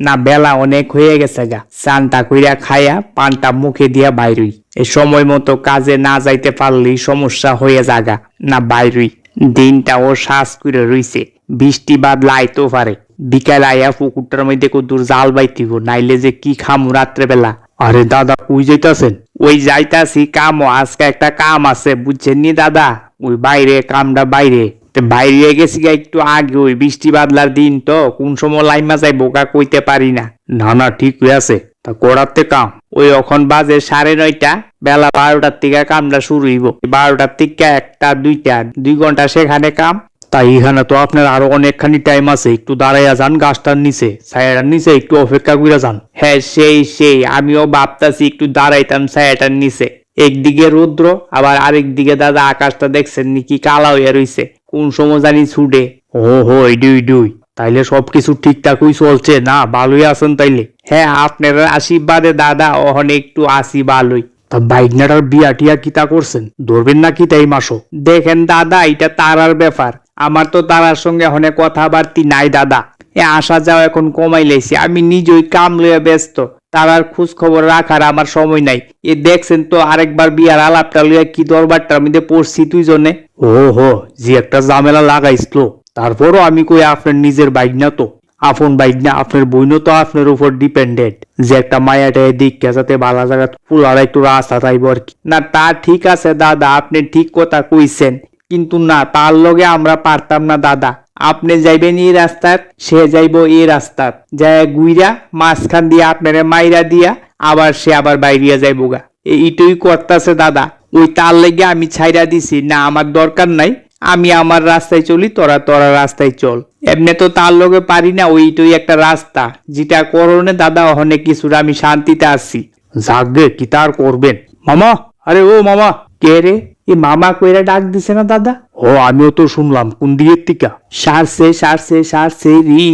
না বেলা অনেক হয়ে গেছে গা। চানটা কইরা খায়া পানটা মুখে দিয়া বাইরুই। এই সময় মতো কাজে না যাইতে পারলেই সমস্যা হয়ে যাগা না বাইরুই। দিনটা ও শ্বাস করে রইছে। বৃষ্টি বাদ লাইতেও পারে। বিকাল আইয়া পুকুরটার মধ্যে কদ্দুর জাল বাইতিব, নাইলে যে কি খামু রাত্রে বেলা আরে দাদা, কই যাইতাছেন? ওই যাইতাছি কামও, আজকে একটা কাম আছে বুঝছেন নি দাদা? ওই বাইরে, কামটা বাইরে। তো বাইরে গেছি গা একটু আগে, ওই বৃষ্টি বাদলার দিন তো, কোন সময় লাইমা যাই বোকা কইতে পারি না। না না, ঠিক হয়ে আছে তা করাতে কাম। ওই এখন বাজে সাড়ে নয়টা, বেলা বারোটার থেকে কামটা শুরু হইব। বারোটার থেকে একটা, দুইটা, দুই ঘণ্টা সেখানে কাম। তাই এখানে তো আপনার আরও অনেকখানি টাইম আছে, একটু দাঁড়াইয়া যান গাছটার নিচে, ছায়াটার নিচে, একটু অপেক্ষা করে যান। হ্যাঁ সেই সেই, আমিও ভাবতাছি একটু দাঁড়াইতাম ছায়াটার নিচে। একদিকে রৌদ্র, আবার আরেক দিকে দাদা আকাশটা দেখছেন, নাকি কালা হইয়া রইছে। কোন সময় জানি ছুটে? ও হো ইডুই ডুই তাইলে সবকিছু ঠিকঠাকই চলছে। না ভালোই আছেন তাইলে? হ্যাঁ আপনার আশীর্বাদে দাদা ওখানে একটু আসি ভালোই। তা বাইকনাটার বিয়া টিয়া কিতা করছেন? ধরবেন না কি তাই মাসো? দেখেন দাদা এটা তারার ব্যাপার। আমার তো তারার সঙ্গে অনেক কথাবার্তি নাই দাদা। এ আসা যাওয়া এখন কমাই লাইছি। আমি নিজেই কাম লইয়া ব্যস্ত। তারার খোঁজ খবর রাখার আমার সময় নাই। এ দেখছেন তো আরেকবার বিয়ার আলাপটা লইয়া কি দরবারটার মধ্যে পড়ছি তুই জনে ও হো যে একটা ঝামেলা লাগাইছিল। তারপরও আমি কই আপনার নিজের বাইক না তো। আপন বাইক না আপনার বইনও তো আপনার উপর ডিপেন্ডেন্ট যে একটা মায়াটা দিক যাতে ভালো জায়গা ফুলার একটু রাস্তা চাইব আর কি? না তা ঠিক আছে দাদা আপনি ঠিক কথা কইছেন। কিন্তু না, তার লগে আমরা পারতাম না, দাদা। আপনি যাইবেন এই রাস্তার, সে যাইব এই রাস্তার। যায় গুইরা, মাঝখান দিয়ে আপনারে মাইরা দিয়া, আবার সে আবার বাইরিয়া যাইব গা এইটুই করতেছে, দাদা। ওই তার লেগে আমি ছাইরা দিছি। না, আমার দরকার নাই। আমি আমার রাস্তায় চলি, তোরা তোরা রাস্তায় চল। এমনি তো তার লগে পারি না ওইটুই একটা রাস্তা। যেটা করণে, দাদা অনেক কিছু আমি শান্তিতে আসছি যাগে কি তার করবেন? মামা? আরে ও মামা কে রে? এ মামা কইরা ডাক দিছে না দাদা? ও আমিও তো শুনলাম কোন দিকের টিকা? সারছে সারছে সারছে রি।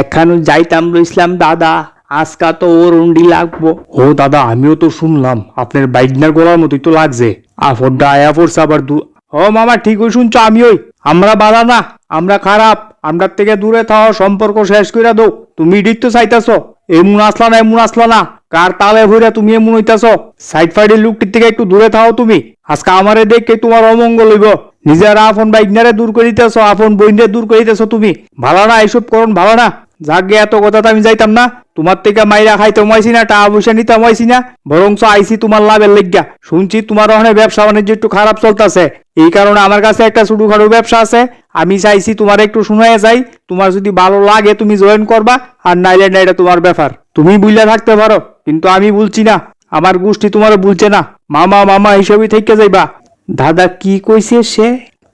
এখানে যাইতাম রইছিলাম দাদা আজকা তো ওর উন্ডি লাগবো। ও দাদা আমিও তো শুনলাম আপনার বাইকনার গলার মতোই তো লাগছে। আফরটা আয়া পড়ছে আবার দু ও মামা ঠিক ঠিকই শুনছো আমি ওই। আমরা বাধা না আমরা খারাপ আমরা থেকে দূরে থাও সম্পর্ক শেষ করে দো। তুমি ঠিক তো চাইতাছ। এমন আসলা না এমন আসলা না। কার তালে ভরে তুমি এমন হইতাছ? সাইড ফাইডের লুকটির থেকে একটু দূরে থাও তুমি। আজকে আমারে দেখে তোমার অমঙ্গল হইব। নিজের আপন বাইকনারে দূর করে দিতেছ, আপন বইনরে দূর করে দিতেছ তুমি। ভালো না এইসব করুন, ভালো না। যাকে এত কথা আমি যাইতাম না। তোমার থেকে মাইরা খাইতে মাইছি না, টাকা পয়সা নিতে মাইছি না। বরঞ্চ আইসি তোমার লাভের লেগা শুনছি তোমার ওখানে ব্যবসা বাণিজ্য একটু খারাপ চলতেছে। এই কারণে আমার কাছে একটা ছোটখাটো ব্যবসা আছে। আমি চাইছি তোমার একটু শুনাই যাই। তোমার যদি ভালো লাগে তুমি জয়েন করবা, আর নাইলে না তোমার ব্যাপার। তুমি বুঝলে থাকতে পারো। কিন্তু আমি বলছি না। আমার গোষ্ঠী তোমার বলছে না। মামা মামা হিসাবে থেকে যাইবা। দাদা কি কইছে সে?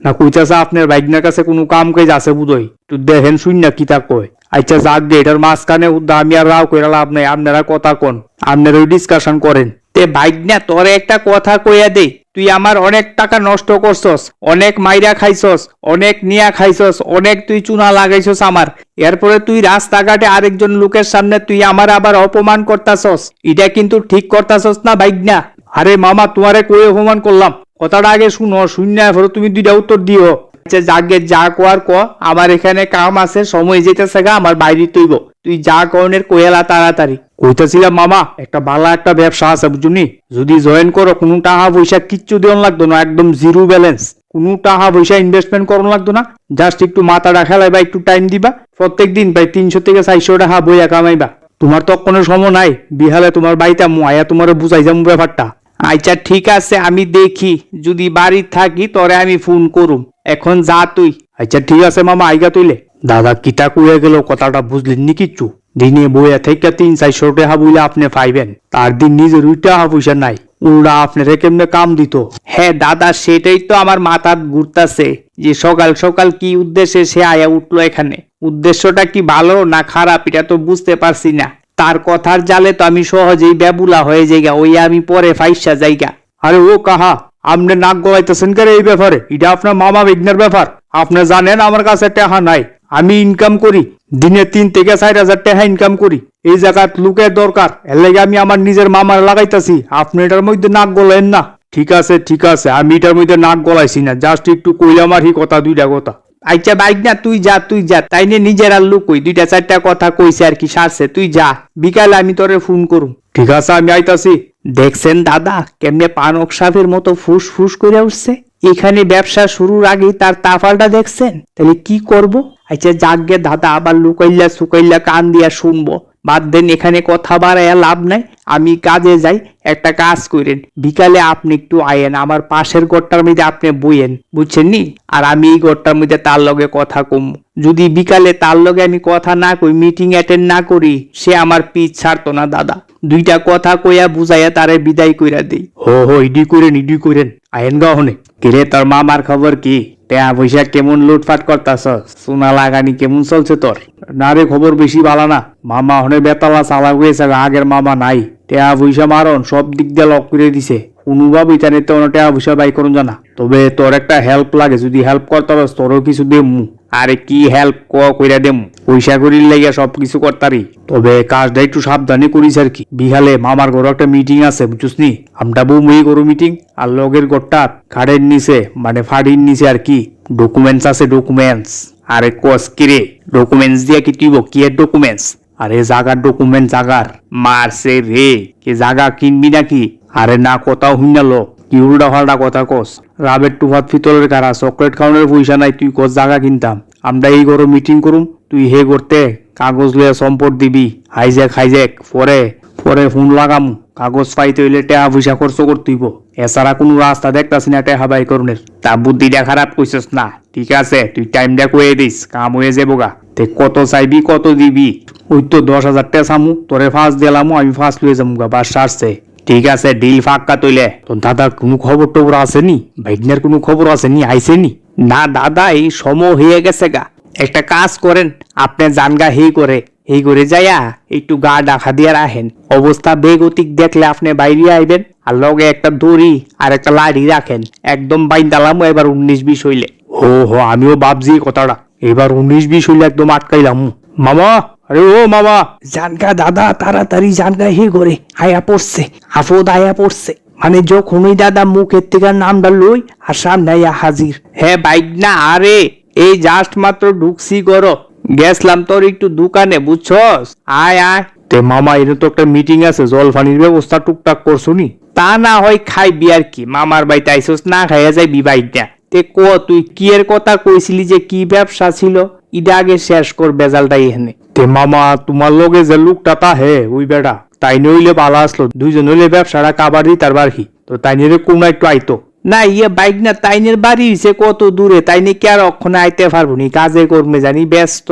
না কইতাছে আপনার বাইকনার কাছে কোনো কাম কাজ আছে বুঝই তুই দেখেন, শুন না কি তা কয়। আচ্ছা যাক গে, এটার মাঝখানে আমি আর রাও কইরা লাভ নাই। আপনারা কথা কোন। আপনারা ডিসকাশন করেন। তে বাইক না তোরে একটা কথা কইয়া দে। তুই আমার অনেক টাকা নষ্ট করছস, অনেক মাইরা খাইছস, অনেক নিয়া খাইছস, অনেক তুই চুনা লাগাইছস আমার। এরপরে তুই রাস্তাঘাটে আরেকজন লোকের সামনে তুই আমার আবার অপমান করতাছস। এটা কিন্তু ঠিক করতাছস না বাইক না আরে মামা, তোমারে কই অপমান করলাম? কথাটা আগে শুনো, শূন্য তুমি দুইটা উত্তর দিও। আচ্ছা যাকে যা কোয়ার ক। আমার এখানে কাম আছে, সময় যেতেছে গা, আমার বাইরে তৈব তুই যা কর্ণের কোয়েলা তাড়াতাড়ি। কইতেছিলাম, মামা, একটা ভালো একটা ব্যবসা আছে, বুঝুনি? যদি জয়েন করো, কোনো টাকা পয়সা কিচ্ছু দেওয়ান লাগতো না, একদম জিরো ব্যালেন্স কোনো টাকা পয়সা ইনভেস্টমেন্ট করুন লাগতো না। জাস্ট একটু মাথাটা খেলাইবা, একটু টাইম দিবা। প্রত্যেক দিন প্রায় তিনশো থেকে চারশো টাকা বইয়া কামাইবা। তোমার তো কোনো সময় নাই। বিহালে তোমার বাড়িতে আয়া তোমার বুঝাই যাব ব্যাপারটা। আচ্ছা ঠিক আছে, আমি দেখি। যদি বাড়ি থাকি, তরে আমি ফোন করুম। এখন যা তুই। আচ্ছা ঠিক আছে মামা আইগা তুইলে। দাদা কিতা কইয়া গেল কথাটা বুঝলেন নি কিচ্ছু? দিনে বইয়া থেকে তিন চারশো টাকা বইলে আপনি পাইবেন। তার দিন নিজের ওই টাকা পয়সা নাই। উল্টা আপনারে কেমনে কাম দিত? হ্যাঁ দাদা সেটাই তো আমার মাথার ঘুরতাছে যে সকাল সকাল কি উদ্দেশ্যে সে আয়া উঠল এখানে। উদ্দেশ্যটা কি ভালো না খারাপ এটা তো বুঝতে পারছি না। তার কথার জালে তো আমি সহজেই বেবুলা হয়ে যাইগা ওই আমি পরে ফাইসা যাইগা। আরে ও কাহা? আপনি নাক গলাইতেছেন করে এই ব্যাপারে? এটা আপনার মামা বিঘ্নের ব্যাপার। আপনি জানেন আমার কাছে টাকা নাই। আমি ইনকাম করি। দিনে তিন থেকে চার হাজার টাকা ইনকাম করি। এই জায়গাত লোকের দরকার। এর লাগে আমি আমার নিজের মামার লাগাইতাছি। আপনি এটার মধ্যে নাক গলাইন না। ঠিক আছে ঠিক আছে। আমি এটার মধ্যে নাক গলাইছি না। জাস্ট একটু কইলাম আর কথা দুইটা কথা। আচ্ছা বাইক না তুই যা তুই যা। তাই নিয়ে নিজের আর লোক কই। দুইটা চারটা কথা কইছে আর কি সারছে। তুই যা। বিকালে আমি তোরে ফোন করুম। ঠিক আছে আমি আইতাছি। দেখছেন দাদা, কেমনে পানক সাপের মতো ফুস ফুস করে উঠছে? এখানে ব্যবসা শুরুর আগেই তার তাফালটা দেখছেন? তাহলে কি করব? আচ্ছা যাগে দাদা, আবার লুকাইল্লা সুকাইল্লা কান দিয়া শুনব। বাদ দেন এখানে কথা বাড়াইয়া লাভ নাই। আমি কাজে যাই একটা কাজ করেন। বিকালে আপনি একটু আয়েন আমার পাশের ঘরটার মধ্যে আপনি বইয়েন বুঝছেন নি? আর আমি এই ঘরটার মধ্যে তার লগে কথা কম। যদি বিকালে তার লগে আমি কথা না কই মিটিং অ্যাটেন্ড না করি সে আমার পিছ ছাড়তো না দাদা। দুইটা কথা কইয়া বুঝাইয়া তারে বিদায় কইরা দেই। হো হো ইডি করেন ইডি করেন। আয়েন গাহনে কিরে তোর মামার খবর কি? টেয়া পয়সা কেমন লুটফাট করতাস সোনা লাগানি কেমন চলছে তোর? না রে খবর বেশি ভালো না। মামা হনে বেতালা চালা হয়েছে, আগের মামা নাই। টেয়া পয়সা মারন সব দিক দিয়ে লক করে দিছে। কোনোভাবেই জানি তো টেয়া পয়সা বাই করুন জানা। তবে তোর একটা হেল্প লাগে, যদি হেল্প করতে পারস, তোরও কিছু দেমু। আরে কি হেল্প ক, কইরা দেম। পয়সা করির লাগিয়া সব কিছু করতারি। তবে কাজটা একটু সাবধানে করিস আর কি। বিহালে মামার ঘরে একটা মিটিং আছে, বুঝছিস নি? আমরা বউ মেয়ে করো মিটিং আর লগের ঘরটা খাড়ের নিচে মানে ফাড়ির নিচে আর কি। ডকুমেন্টস আছে ডকুমেন্টস আরে কস কিরে ডকুমেন্টস দিয়া কি তুইব? কি এর ডকুমেন্টস আরে জাগার ডকুমেন্ট জাগার। মারছে রে। কি জাগা কিনবি নাকি? আরে না, কথাও হুইনালো কি উল্টা ফাল্টা কথা কস? রাবের টুফাত ফিতলের কারা? চকলেট খাওয়ানোর পয়সা নাই, তুই কস জাগা কিনতাম। আমরা এই ঘরে মিটিং করুম, তুই হে করতে কাগজ লয়ে সম্পদ দিবি। হাইজ্যাক হাইজ্যাক, পরে পরে ফোন লাগাম। কাগজ পাইতে হইলে টেহা পয়সা খরচ করতেইব এছাড়া কোনো রাস্তা দেখতাছি না টেহা বাই করুনের। তা বুদ্ধিটা খারাপ কইছস না, ঠিক আছে, তুই টাইম টাইমটা কয়ে দিস, কাম হয়ে যাব গা। তে কত চাইবি, কত দিবি? ওই তো দশ হাজার টাকা চামু, তোরে ফার্স্ট দিলামু, আমি ফার্স্ট লয়ে যাব গা, বাস আসছে ঠিক আছে ডিল ফাঁকা তৈলে। তোর দাদার কোনো খবর টবর আসেনি? ভাইগনের কোনো খবর আসেনি, আইসেনি? না, দাদা, এই সময় হয়ে গেছে গা। একটা কাজ করেন, আপনি জানগা হেই করে। এই করে যাইয়া একটু গা ডাকা দিয়ে রাখেন। অবস্থা বেগতিক দেখলে আপনি বাইরে আইবেন আর লগে একটা দড়ি আর একটা লাড়ি রাখেন। একদম বাইন্দালাম এবার উনিশ বিশ হইলে। ও হো আমিও ভাবছি কথাটা। এবার উনিশ বিশ হইলে একদম আটকাইলাম। মামা আরে ও মামা। জানগা দাদা তাড়াতাড়ি জানগা হে করে আয়া পড়ছে আফদ আয়া পড়ছে। মানে যখনই দাদা মুখের থেকে নামটা লই আর সামনে আয়া হাজির। হ্যাঁ বাইক না আরে এই জাস্ট মাত্র ঢুকছি করো গেছলাম তোর একটু দোকানে বুঝছস? আয় আয়। তে মামা এর তো একটা মিটিং আছে জল পানির ব্যবস্থা টুকটাক করছ নি? তা না হয় খাইবি আর কি মামার বাড়িতে আইসস না খাইয়া যাইবি বাইকটা তে ক তুই কি এর কথা কইছিলি যে কি ব্যবসা ছিল? ইটা আগে শেষ কর বেজালটা এখানে। তে মামা তোমার লগে যে লোকটা তা হে ওই বেটা। তাই নইলে ভালো আসলো দুইজন হইলে ব্যবসাটা কাবার দিই তার বাড়ি। তো তাই নিয়ে কোন একটু আইতো। না ইয়ে বাইক না তাইনের বাড়ি হইছে কত দূরে তাইনে কি আর অক্ষণে আইতে পারব নি? কাজে কর্মে জানি ব্যস্ত।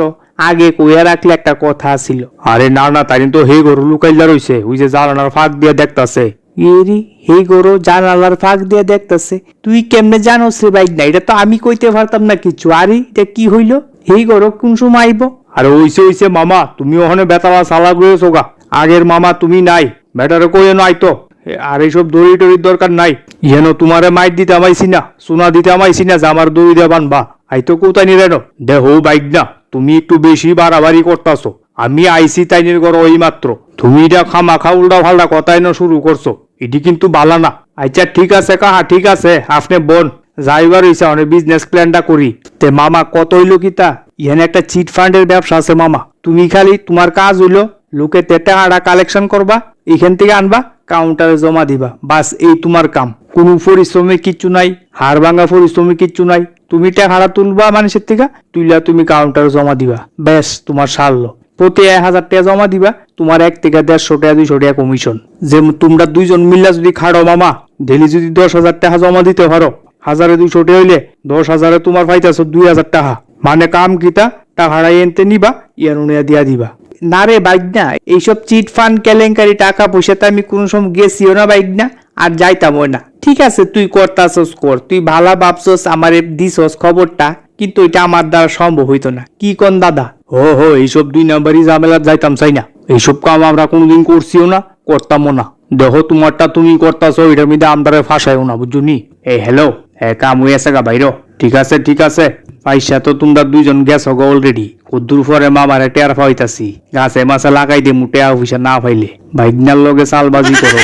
আগে কইয়া রাখলে একটা কথা ছিল। আরে না না তাই তো হে গরু লুকাইলা রইছে ওই যে জানালার ফাঁক দিয়ে দেখতাছে। এরি হে গরু জানালার ফাঁক দিয়ে দেখতাছে। তুই কেমনে জানোস রে বাইক না এটা তো আমি কইতে পারতাম না কিছু। আরে এটা কি হইল? হে গরু কোন সময় আইব? আরে ওইসে ওইসে মামা তুমি ওখানে বেতালা সালা গেছো গা। আগের মামা তুমি নাই বেটারে কইও নাই তো আর এইসব দড়ি টড়ির দরকার নাই। ইহেন তোমারে মাইট দিতে আমাইছি না, সোনা দিতে আমাইছি না, যে আমার দড়ি দিয়ে বানবা। আইতো কোথায় নিরে নো দেহ বাইক না, তুমি একটু বেশি বাড়াবাড়ি করতাছো। আমি আইসি তাইনের ঘর ওই মাত্র। তুমি এটা খামা খা উল্টা ফাল্টা কথাই না শুরু করছ, এটি কিন্তু ভালো না। আচ্ছা ঠিক আছে কাহা, ঠিক আছে, আপনি বোন, যাইবার হইছে, অনেক বিজনেস প্ল্যানটা করি। তে মামা, কত হইল কিতা ইহানে একটা চিট ফান্ডের ব্যবসা আছে মামা। তুমি খালি তোমার কাজ হইল লোকে টাকাটা কালেকশন করবা, এখান থেকে আনবা। কাউন্টারে জমা দিবা। বাস এই তোমার কাম। কোনো পরিশ্রমিক কিচ্ছু নাই, হাড় ভাঙা পরিশ্রমিক কিচ্ছু নাই। তুমি টাকাটা তুলবা মানুষের থেকে, তুইলা তুমি কাউন্টারে জমা দিবা। ব্যাস, তোমার সারলো। প্রতি এক হাজার টাকা জমা দিবা, তোমার এক থেকে দেড়শো টাকা, দুইশো টাকা কমিশন যে তোমরা দুইজন মিল্লা যদি খাড়ো মামা ডেলি যদি দশ হাজার টাকা জমা দিতে পারো, হাজারে দুইশো টাকা হইলে দশ হাজারে তোমার পাইতেছো দুই হাজার টাকা। মানে কাম কিতা? টাকাটা এনতে নিবা ইয়ানুনিয়া দিয়া দিবা। না রে বাইক না এইসব চিট ফান্ড কেলেঙ্কারি টাকা পয়সাতে আমি কোনো সময় গেছিও না বাইক না আর যাইতামও না। ঠিক আছে, তুই করতাছস, কর। তুই ভালা ভাবছস, আমারে দিছস খবরটা, কিন্তু এটা আমার দ্বারা সম্ভব হইতো না। কি কোন দাদা হো হো, এইসব দুই নাম্বারই ঝামেলা যাইতাম, চাই না। এইসব কাম আমরা কোনোদিন করছিও না, করতামও না। দেখো, তোমারটা তুমি করতাছো এটার মধ্যে আমদারে ফাঁসাইও না বুঝছ নি এ হ্যালো হ্যাঁ কাম হয়ে আছে গা, বাইর। ঠিক আছে ঠিক আছে। পয়সা তো তোমরা দুইজন গেছ গো অলরেডি কদ্দুর পরে মামারে টের পাইতাছি গাছে মাছে লাগাই দে, মুটে অফিসে না পাইলে। ভাইগনার লগে চালবাজি করো।